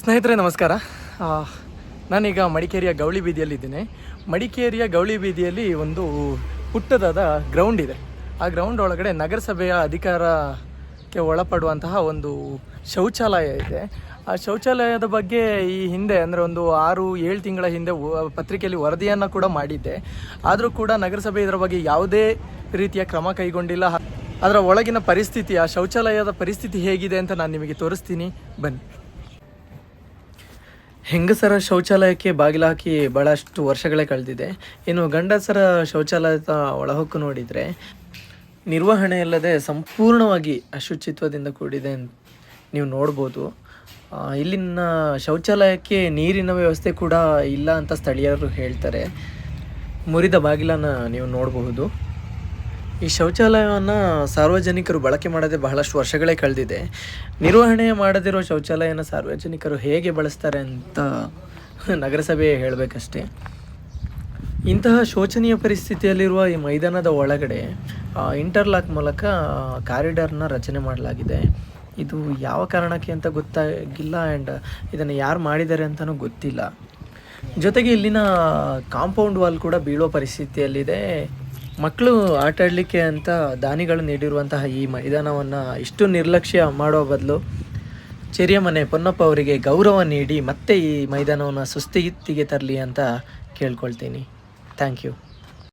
ಸ್ನೇಹಿತರೆ, ನಮಸ್ಕಾರ. ನಾನೀಗ ಮಡಿಕೇರಿಯ ಗೌಳಿ ಬೀದಿಯಲ್ಲಿದ್ದೇನೆ. ಮಡಿಕೇರಿಯ ಗೌಳಿ ಬೀದಿಯಲ್ಲಿ ಒಂದು ಪುಟ್ಟದಾದ ಗ್ರೌಂಡ್ ಇದೆ. ಆ ಗ್ರೌಂಡ್ ಒಳಗಡೆ ನಗರಸಭೆಯ ಅಧಿಕಾರಕ್ಕೆ ಒಳಪಡುವಂತಹ ಒಂದು ಶೌಚಾಲಯ ಇದೆ. ಆ ಶೌಚಾಲಯದ ಬಗ್ಗೆ ಈ ಹಿಂದೆ, ಅಂದರೆ ಒಂದು ಆರು, ಏಳು ತಿಂಗಳ ಹಿಂದೆ ಪತ್ರಿಕೆಯಲ್ಲಿ ವರದಿಯನ್ನು ಕೂಡ ಮಾಡಿದ್ದೆ. ಆದರೂ ಕೂಡ ನಗರಸಭೆ ಇದರ ಬಗ್ಗೆ ಯಾವುದೇ ರೀತಿಯ ಕ್ರಮ ಕೈಗೊಂಡಿಲ್ಲ. ಅದರ ಒಳಗಿನ ಪರಿಸ್ಥಿತಿ, ಆ ಶೌಚಾಲಯದ ಪರಿಸ್ಥಿತಿ ಹೇಗಿದೆ ಅಂತ ನಾನು ನಿಮಗೆ ತೋರಿಸ್ತೀನಿ. ಬನ್ನಿ. ಹೆಂಗಸರ ಶೌಚಾಲಯಕ್ಕೆ ಬಾಗಿಲು ಹಾಕಿ ಭಾಳಷ್ಟು ವರ್ಷಗಳೇ ಕಳೆದಿದೆ. ಇನ್ನು ಗಂಡಸರ ಶೌಚಾಲಯದ ಒಳಹೊಕ್ಕು ನೋಡಿದರೆ ನಿರ್ವಹಣೆ ಇಲ್ಲದೆ ಸಂಪೂರ್ಣವಾಗಿ ಅಶುಚಿತ್ವದಿಂದ ಕೂಡಿದೆ ನೀವು ನೋಡ್ಬೋದು. ಇಲ್ಲಿನ ಶೌಚಾಲಯಕ್ಕೆ ನೀರಿನ ವ್ಯವಸ್ಥೆ ಕೂಡ ಇಲ್ಲ ಅಂತ ಸ್ಥಳೀಯರು ಹೇಳ್ತಾರೆ. ಮುರಿದ ಬಾಗಿಲನ್ನು ನೀವು ನೋಡಬಹುದು. ಈ ಶೌಚಾಲಯವನ್ನು ಸಾರ್ವಜನಿಕರು ಬಳಕೆ ಮಾಡದೆ ಬಹಳಷ್ಟು ವರ್ಷಗಳೇ ಕಳೆದಿದೆ. ನಿರ್ವಹಣೆ ಮಾಡದಿರೋ ಶೌಚಾಲಯನ ಸಾರ್ವಜನಿಕರು ಹೇಗೆ ಬಳಸ್ತಾರೆ ಅಂತ ನಗರಸಭೆ ಹೇಳಬೇಕಷ್ಟೇ. ಇಂತಹ ಶೋಚನೀಯ ಪರಿಸ್ಥಿತಿಯಲ್ಲಿರುವ ಈ ಮೈದಾನದ ಒಳಗಡೆ ಇಂಟರ್ಲಾಕ್ ಮೂಲಕ ಕಾರಿಡಾರ್ನ ರಚನೆ ಮಾಡಲಾಗಿದೆ. ಇದು ಯಾವ ಕಾರಣಕ್ಕೆ ಅಂತ ಗೊತ್ತಾಗಿಲ್ಲ ಆ್ಯಂಡ್ ಇದನ್ನು ಯಾರು ಮಾಡಿದ್ದಾರೆ ಅಂತಲೂ ಗೊತ್ತಿಲ್ಲ. ಜೊತೆಗೆ ಇಲ್ಲಿನ ಕಾಂಪೌಂಡ್ ವಾಲ್ ಕೂಡ ಬೀಳೋ ಪರಿಸ್ಥಿತಿಯಲ್ಲಿದೆ. ಮಕ್ಕಳು ಆಟ ಆಡಲಿಕ್ಕೆ ಅಂತ ದಾನಿಗಳು ನೀಡಿರುವಂತಹ ಈ ಮೈದಾನವನ್ನು ಇಷ್ಟು ನಿರ್ಲಕ್ಷ್ಯ ಮಾಡೋ ಬದಲು ಚೆರಿಯ ಮನೆ ಪೊನ್ನಪ್ಪ ಅವರಿಗೆ ಗೌರವ ನೀಡಿ ಮತ್ತೆ ಈ ಮೈದಾನವನ್ನು ಸುಸ್ಥಿತಿಗೆ ತರಲಿ ಅಂತ ಕೇಳ್ಕೊಳ್ತೀನಿ. Thank you